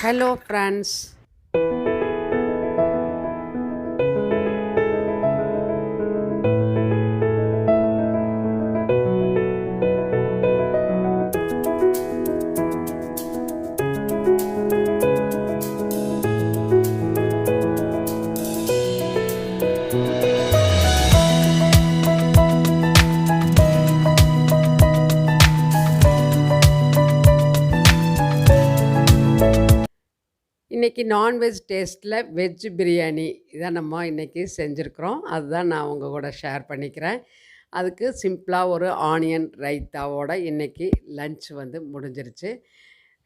Hello friends இன்றைக்கி non veg டேஸ்ட்டில் veg biryani இதான் நம்ம இன்றைக்கி செஞ்சுருக்குறோம். அதுதான் நான் உங்கள் கூட ஷேர் பண்ணிக்கிறேன். அதுக்கு சிம்பிளாக ஒரு ஆனியன் ரைத்தாவோட இன்னைக்கு லன்ச் வந்து முடிஞ்சிருச்சு.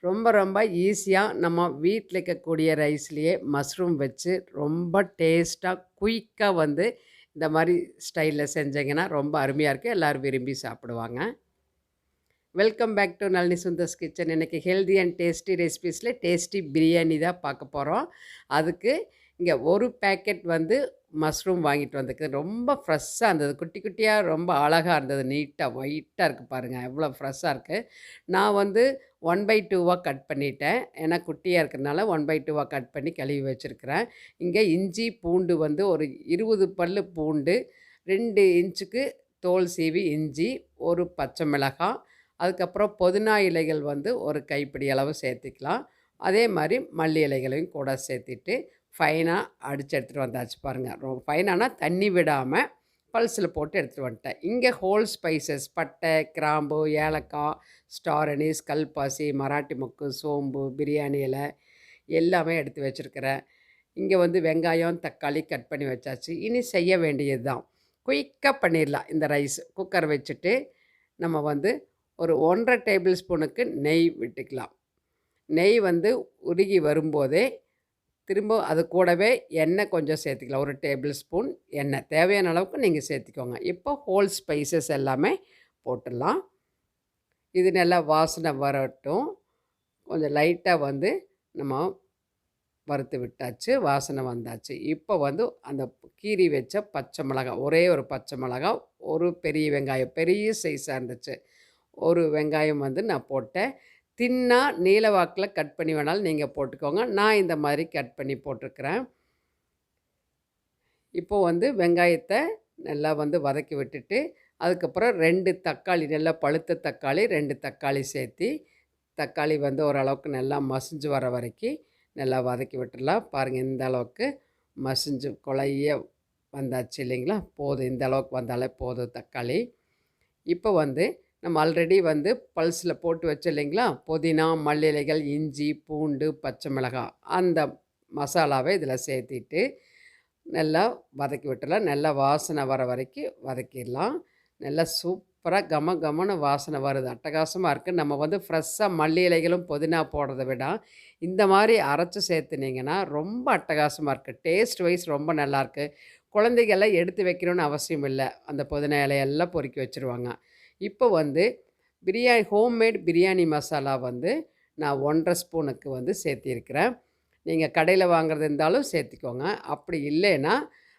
ரொம்ப ரொம்ப ஈஸியாக நம்ம வீட்டில் இருக்கக்கூடிய ரைஸ்லேயே மஷ்ரூம் வச்சு ரொம்ப டேஸ்ட்டாக குயிக்காக வந்து இந்த மாதிரி ஸ்டைலில் செஞ்சிங்கன்னா ரொம்ப அருமையாக இருக்குது எல்லோரும் விரும்பி சாப்பிடுவாங்க. Welcome back to Nalini Sundar's kitchen எனக்கு ஹெல்தி அண்ட் டேஸ்டி ரெசிபீஸில் டேஸ்டி பிரியாணி தான் பார்க்க போகிறோம் அதுக்கு இங்கே ஒரு பேக்கெட் வந்து மஷ்ரூம் வாங்கிட்டு வந்திருக்கு. ரொம்ப ஃப்ரெஷ்ஷாக இருந்தது. குட்டி குட்டியாக ரொம்ப அழகாக இருந்தது. நீட்டாக ஒயிட்டாக இருக்குது பாருங்கள் எவ்வளோ ஃப்ரெஷ்ஷாக இருக்குது நான் வந்து ஒன் பை டூவாக கட் பண்ணிட்டேன். ஏன்னா குட்டியாக இருக்கிறதுனால ஒன் பை டூவாக கட் பண்ணி கழுவி வச்சுருக்கிறேன். இங்கே இஞ்சி பூண்டு வந்து ஒரு இருபது பல் பூண்டு ரெண்டு இன்ச்சுக்கு தோல் சீவி இஞ்சி ஒரு பச்சை மிளகாய் அதுக்கப்புறம் புதினா இலைகள் வந்து ஒரு கைப்பிடி அளவு சேர்த்திக்கலாம். அதே மாதிரி மல்லி இலைகளையும் கூட சேர்த்துட்டு ஃபைனாக அடித்து எடுத்துகிட்டு வந்தாச்சு பாருங்கள் ரொம்ப ஃபைனானா தண்ணி விடாமல் பல்ஸில் போட்டு எடுத்துகிட்டு வந்துட்டேன். இங்கே ஹோல் ஸ்பைசஸ் பட்டை கிராம்பு ஏலக்காய் ஸ்டார் கல்பாசி மராட்டி மொக்கு சோம்பு பிரியாணி இலை எல்லாமே எடுத்து வச்சுருக்கிறேன். இங்கே வந்து வெங்காயம் தக்காளி கட் பண்ணி வச்சாச்சு. இனி செய்ய வேண்டியது தான் குயிக்காக பண்ணிடலாம் இந்த ரைஸ். குக்கர் வச்சுட்டு நம்ம வந்து ஒரு ஒன்றரை டேபிள் ஸ்பூனுக்கு நெய் விட்டுக்கலாம். நெய் வந்து உருகி வரும்போதே திரும்ப அது கூடவே எண்ணெய் கொஞ்சம் சேர்த்துக்கலாம். ஒரு டேபிள் ஸ்பூன் எண்ணெய். தேவையான அளவுக்கு நீங்கள் சேர்த்துக்கோங்க. இப்போ ஹோல் ஸ்பைசஸ் எல்லாமே போட்டுடலாம். இது நல்லா வாசனை வரட்டும். கொஞ்சம் லைட்டாக வந்து நம்ம வறுத்து விட்டாச்சு வாசனை வந்தாச்சு. இப்போ வந்து அந்த கீரி வச்ச பச்சை மிளகாய் ஒரே ஒரு பச்சை மிளகாய் ஒரு பெரிய வெங்காயம் பெரிய சைஸாக இருந்துச்சு. ஒரு வெங்காயம் வந்து நான் போட்டேன். தின்னா நீல வாக்கில் கட் பண்ணி வேணாலும் நீங்கள் போட்டுக்கோங்க. நான் இந்த மாதிரி கட் பண்ணி போட்டிருக்கிறேன் இப்போ வந்து வெங்காயத்தை நல்லா வந்து வதக்கி விட்டுட்டு அதுக்கப்புறம் ரெண்டு தக்காளி நல்லா பழுத்த தக்காளி ரெண்டு தக்காளி சேர்த்தி தக்காளி வந்து ஓரளவுக்கு நல்லா மசிஞ்சு வர வரைக்கும் நல்லா வதக்கி விட்டுடலாம். பாருங்கள் இந்த அளவுக்கு மசிஞ்சு குழைய வந்தாச்சு இல்லைங்களா? போதும் இந்த அளவுக்கு வந்தாலே போதும் தக்காளி. இப்போ வந்து நம்ம ஆல்ரெடி வந்து பல்ஸில் போட்டு வச்சோம் இல்லைங்களா? புதினா மல்லி இலைகள் இஞ்சி பூண்டு பச்சை மிளகாய் அந்த மசாலாவை இதில் சேர்த்திட்டு நல்லா வதக்கி விட்டுடலாம். நல்லா வாசனை வர வரைக்கும் வதக்கிடலாம். நல்லா சூப்பராக கம கமன்னு வாசனை வருது. அட்டகாசமாக இருக்குது நம்ம வந்து ஃப்ரெஷ்ஷாக மல்லி இலைகளும் புதினா போடுறத விட இந்த மாதிரி அரைச்சி சேர்த்துனீங்கன்னா ரொம்ப அட்டகாசமாக இருக்குது டேஸ்ட் வைஸ் ரொம்ப நல்லாயிருக்கு குழந்தைகள்லாம் எடுத்து வைக்கணும்னு அவசியம் இல்லை. அந்த புதினா இலையெல்லாம் பொறுக்கி வச்சுருவாங்க. இப்போ வந்து பிரியாணி ஹோம்மேட் பிரியாணி மசாலா வந்து நான் ஒன்றரை ஸ்பூனுக்கு வந்து சேர்த்திருக்கிறேன். நீங்கள் கடையில் வாங்குறது இருந்தாலும் சேர்த்திக்கோங்க. அப்படி இல்லைன்னா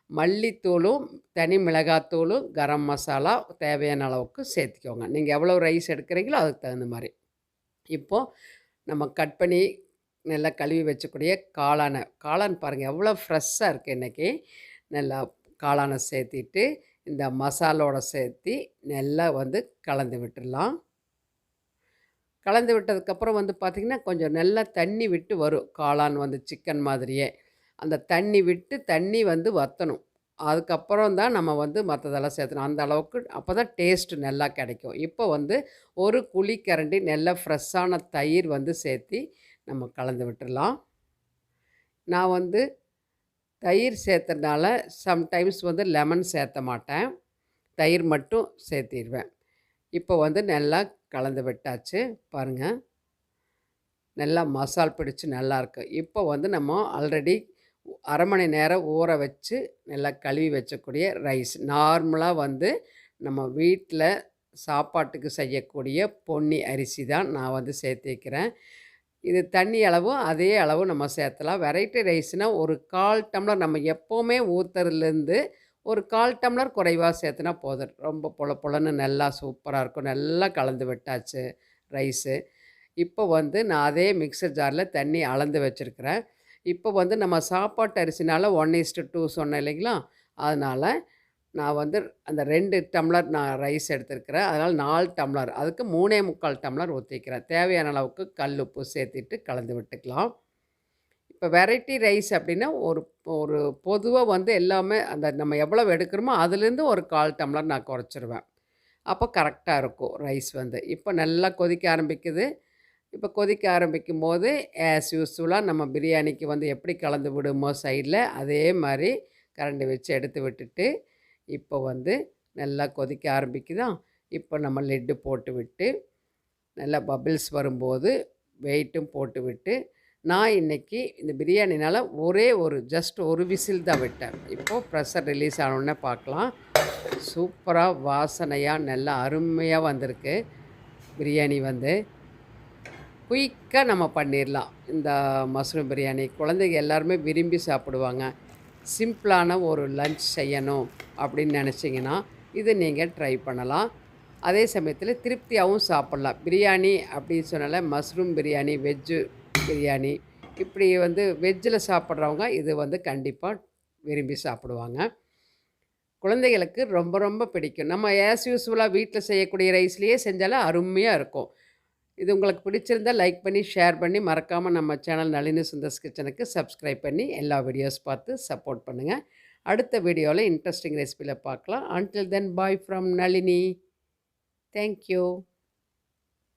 மல்லித்தூளும் தனி மிளகாத்தூளும் கரம் மசாலா தேவையான அளவுக்கு சேர்த்திக்கோங்க. நீங்கள் எவ்வளோ ரைஸ் எடுக்கிறீங்களோ அதுக்கு தகுந்த மாதிரி. இப்போது நம்ம கட் பண்ணி நல்லா கழுவி வச்சக்கூடிய காளானை காளான் பாருங்கள் எவ்வளோ ஃப்ரெஷ்ஷாக இருக்குது இன்றைக்கி நல்லா காளானை சேர்த்திட்டு இந்த மசாலோட சேர்த்து நல்லா வந்து கலந்து விட்டுடலாம். கலந்து விட்டதுக்கப்புறம் வந்து பார்த்திங்கன்னா கொஞ்சம் நல்லா தண்ணி விட்டு வரும். காளான் வந்து சிக்கன் மாதிரியே. அந்த தண்ணி விட்டு தண்ணி வந்து வற்றணும் அதுக்கப்புறம் தான் நம்ம வந்து மற்றதெல்லாம் சேர்த்தணும். அந்த அளவுக்கு அப்போ தான் டேஸ்ட்டு நல்லா கிடைக்கும். இப்போ வந்து ஒரு குழி கரண்டி நல்லா ஃப்ரெஷ்ஷான தயிர் வந்து சேர்த்தி நம்ம கலந்து விட்டுடலாம். நான் வந்து தயிர் சேர்த்தனால சம்டைம்ஸ் வந்து லெமன் சேர்த்த மாட்டேன். தயிர் மட்டும் சேர்த்திடுவேன் இப்போ வந்து நல்லா கலந்து விட்டாச்சு பாருங்கள் நல்லா மசால் பிடிச்சி நல்லாயிருக்கு இப்போ வந்து நம்ம ஆல்ரெடி அரை மணி நேரம் ஊற வச்சு நல்லா கழுவி வச்சக்கூடிய ரைஸ் நார்மலாக வந்து நம்ம வீட்டில் சாப்பாட்டுக்கு செய்யக்கூடிய பொன்னி அரிசி தான் நான் வந்து சேர்த்திக்கிறேன் இது தண்ணி அளவும் அதே அளவு நம்ம சேர்த்தலாம். வெரைட்டி ரைஸ்னால் ஒரு கால் டம்ளர் நம்ம எப்போவுமே ஊற்றுறதுலேருந்து ஒரு கால் டம்ளர் குறைவாக சேர்த்துனா போதும். ரொம்ப பொல பொலன்னு நல்லா சூப்பராக இருக்கும். நல்லா கலந்து விட்டாச்சு ரைஸு இப்போ வந்து நான் அதே மிக்ஸர் ஜாரில் தண்ணி அளந்து வச்சுருக்கிறேன். இப்போ வந்து நம்ம சாப்பாட்டு அரிசினால் ஒன் இஸ்ட்டு டூ சொன்னேன் இல்லைங்களா? அதனால் நான் வந்து அந்த ரெண்டு டம்ளர் நான் ரைஸ் எடுத்துருக்கிறேன். அதனால் நாலு டம்ளர். அதுக்கு மூணே முக்கால் டம்ளர் ஊற்றிக்கிறேன் தேவையான அளவுக்கு கல் உப்பு சேர்த்துட்டு கலந்து விட்டுக்கலாம். இப்போ வெரைட்டி ரைஸ் அப்படின்னா ஒரு ஒரு பொதுவாக வந்து எல்லாமே அந்த நம்ம எவ்வளோ எடுக்கிறோமோ அதுலேருந்து ஒரு கால் டம்ளர் நான் குறைச்சிருவேன். அப்போ கரெக்டாக இருக்கும் ரைஸ் வந்து. இப்போ நல்லா கொதிக்க ஆரம்பிக்குது. இப்போ கொதிக்க ஆரம்பிக்கும் போது ஆஸ் யூஸ்ஃபுல்லாக நம்ம பிரியாணிக்கு வந்து எப்படி கலந்து விடுமோ சைடில் அதே மாதிரி கரண்டி வச்சு எடுத்து விட்டுட்டு இப்போ வந்து நல்லா கொதிக்க ஆரம்பிக்குதான் இப்போ நம்ம லெட்டு போட்டு விட்டு நல்லா பபிள்ஸ் வரும்போது வெயிட்டும் போட்டு விட்டு நான் இன்றைக்கி இந்த பிரியாணினால் ஒரே ஒரு ஜஸ்ட் ஒரு விசில் தான் விட்டேன். இப்போது ப்ரெஷர் ரிலீஸ் ஆனோடனே பார்க்கலாம். சூப்பராக வாசனையாக நல்லா அருமையாக வந்திருக்கு பிரியாணி வந்து. குயிக்காக நம்ம பண்ணிடலாம் இந்த மஷ்ரூம் பிரியாணி. குழந்தைங்க எல்லாருமே விரும்பி சாப்பிடுவாங்க. சிம்பிளான ஒரு லன்ச் செய்யணும் அப்படின்னு நினச்சிங்கன்னா இது நீங்கள் ட்ரை பண்ணலாம். அதே சமயத்தில் திருப்தியாகவும் சாப்பிட்லாம். பிரியாணி அப்படின்னு சொன்னால மஷ்ரூம் பிரியாணி வெஜ்ஜு பிரியாணி இப்படி வந்து வெஜ்ஜில் சாப்பிட்றவங்க இது வந்து கண்டிப்பாக விரும்பி சாப்பிடுவாங்க. குழந்தைகளுக்கு ரொம்ப ரொம்ப பிடிக்கும். நம்ம ஆஸ் யூஸ்ஃபுல்லாக வீட்டில் செய்யக்கூடிய ரைஸ்லேயே செஞ்சாலும் அருமையாக இருக்கும். இது உங்களுக்கு பிடிச்சிருந்தா லைக் பண்ணி ஷேர் பண்ணி மறக்காமல் நம்ம சேனல் நளினி சுந்தர்ஸ் கிச்சனுக்கு சப்ஸ்கிரைப் பண்ணி எல்லா வீடியோஸ் பார்த்து சப்போர்ட் பண்ணுங்கள் அடுத்த வீடியோவில் இன்ட்ரெஸ்டிங் ரெசிபியில் பார்க்கலாம். Until then bye from Nalini. Thank you